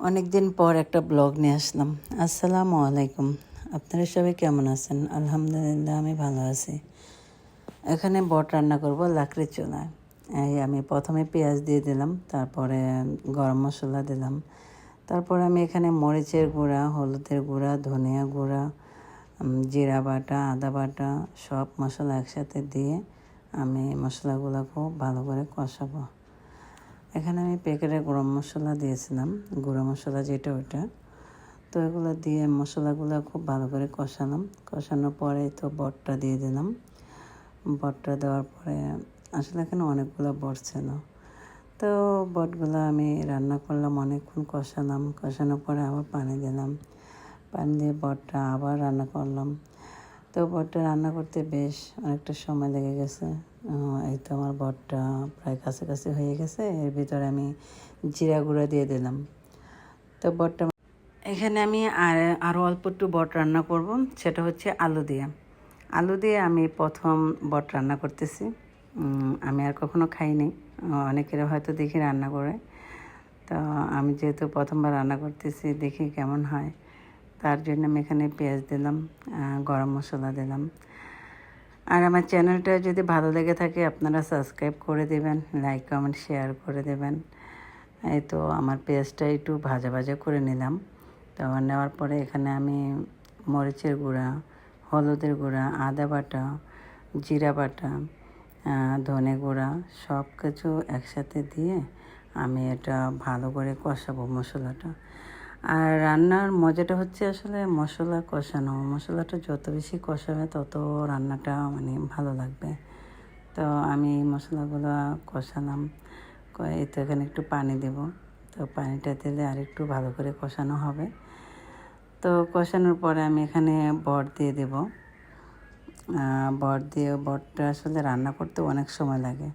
অনেক দিন পর একটা ব্লগ নিয়ে আসলাম। আসসালামু আলাইকুম। আপনারা সবাই কেমন আছেন? আলহামদুলিল্লাহ, আমি ভালো আছি। এখানে বট রান্না করব লাকড়ির চুলায়। এই আমি প্রথমে পেঁয়াজ দিয়ে দিলাম, তারপরে গরম মশলা দিলাম। তারপরে আমি এখানে মরিচের গুঁড়া, হলুদের গুঁড়া, ধনিয়া গুঁড়া জিরা বাটা, আদা বাটা সব মশলা একসাথে দিয়ে আমি মশলাগুলো খুব ভালো করে কষাবো। এখানে আমি প্যাকেটের গরম মশলা দিয়েছিলাম। গুঁড়ো মশলা যেটা ওটা তো এগুলো দিয়ে মশলাগুলো খুব ভালো করে কষালাম। কষানোর পরে তো বটটা দিয়ে দিলাম। বটটা দেওয়ার পরে আসলে এখানে অনেকগুলো বট ছিল। তো বটগুলো আমি রান্না করলাম, অনেকক্ষণ কষালাম। কষানোর পরে আবার পানি দিলাম। পানি দিয়ে বটটা আবার রান্না করলাম। তো বটটা রান্না করতে বেশ অনেকটা সময় লেগে গেছে। এই তো আমার বটটা প্রায় কাছাকাছি হয়ে গেছে। এর ভিতরে আমি জিরা গুঁড়া দিয়ে দিলাম। তো বটটা এখানে আমি আর আরও অল্প একটু বট রান্না করব। সেটা হচ্ছে আলু দিয়ে। আলু দিয়ে আমি প্রথম বট রান্না করতেছি। আমি আর কখনো খাইনি। অনেকেরা হয়তো দেখি রান্না করে। তো আমি যেহেতু প্রথমবার রান্না করতেছি, দেখি কেমন হয়। তার জন্য আমি এখানে পেঁয়াজ দিলাম গরম মশলা দিলাম। আর আমার চ্যানেলটা যদি ভালো লেগে থাকে, আপনারা সাবস্ক্রাইব করে দেবেন লাইক কমেন্ট শেয়ার করে দেবেন। এই তো আমার পেঁয়াজটা একটু ভাজা ভাজা করে নিলাম। তো নেওয়ার পরে এখানে আমি মরিচের গুঁড়া, হলুদের গুঁড়া, আদা বাটা, জিরা বাটা ধনে গুঁড়া সব কিছু একসাথে দিয়ে আমি এটা ভালো করে কষাবো মশলাটা। আর রান্নার মজাটা হচ্ছে আসলে মশলা কষানো। মশলাটা যত বেশি কষাবে তত রান্নাটা মানে ভালো লাগবে। তো আমি এই মশলাগুলো কষালাম। এই তো এখানে একটু পানি দেব। তো পানিটা দিলে আর একটু ভালো করে কষানো হবে। তো কষানোর পরে আমি এখানে বট দিয়ে দেব। বট দিয়ে বটটা আসলে রান্না করতে অনেক সময় লাগে।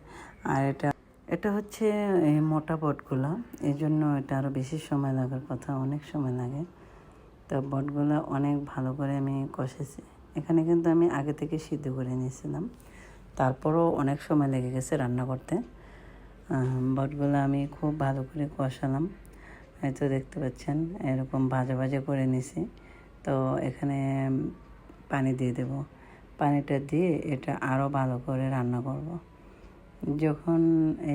আর এটা এটা হচ্ছে মোটা বটগুলো। এই জন্য এটা আরও বেশি সময় লাগার কথা অনেক সময় লাগে। তো বটগুলো অনেক ভালো করে আমি কষেছি। এখানে কিন্তু আমি আগে থেকে সিদ্ধ করে নিয়েছিলাম। তারপরও অনেক সময় লেগে গেছে রান্না করতে। বটগুলো আমি খুব ভালো করে কষালাম। হয়তো দেখতে পাচ্ছেন, এরকম ভাজা ভাজা করে নিছি তো এখানে পানি দিয়ে দেব। পানিটা দিয়ে এটা আরও ভালো করে রান্না করব। যখন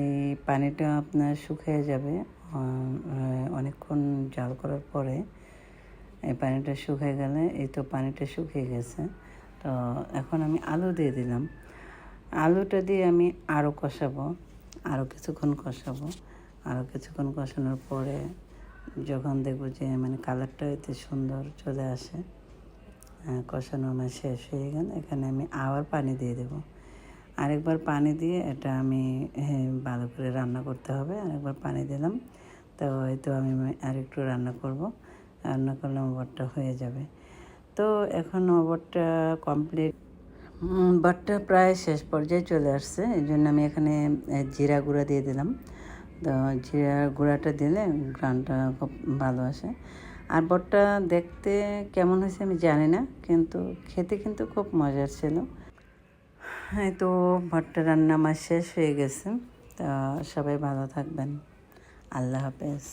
এই পানিটা আপনার শুকিয়ে যাবে অনেকক্ষণ জাল করার পরে এই পানিটা শুকিয়ে গেলে, এই তো পানিটা শুকিয়ে গেছে। তো এখন আমি আলু দিয়ে দিলাম। আলুটা দিয়ে আমি আরও কষাবো আরও কিছুক্ষণ কষাবো। আরও কিছুক্ষণ কষানোর পরে যখন দেখব যে মানে কালারটা এতে সুন্দর চলে আসে কষানো আমার শেষ হয়ে গেল, এখানে আমি আবার পানি দিয়ে দেবো। আরেকবার পানি দিয়ে এটা আমি ভালো করে রান্না করতে হবে। আরেকবার পানি দিলাম। তো হয়তো আমি আরেকটু রান্না করব। রান্না করলে ওভারটা হয়ে যাবে। তো এখন ওভারটা কমপ্লিট। বাটটা প্রায় শেষ পর্যায়ে চলে আসছে। এই জন্য আমি এখানে জিরা গুঁড়া দিয়ে দিলাম। তো জিরা গুঁড়াটা দিলে গ্রানটা খুব ভালো আসে। আর বটটা দেখতে কেমন হয়েছে আমি জানি না, কিন্তু খেতে কিন্তু খুব মজার ছিল। এই তো ভট্টা রান্না আমার শেষ হয়ে গেছে। তা সবাই ভালো থাকবেন। আল্লাহ হাফেজ।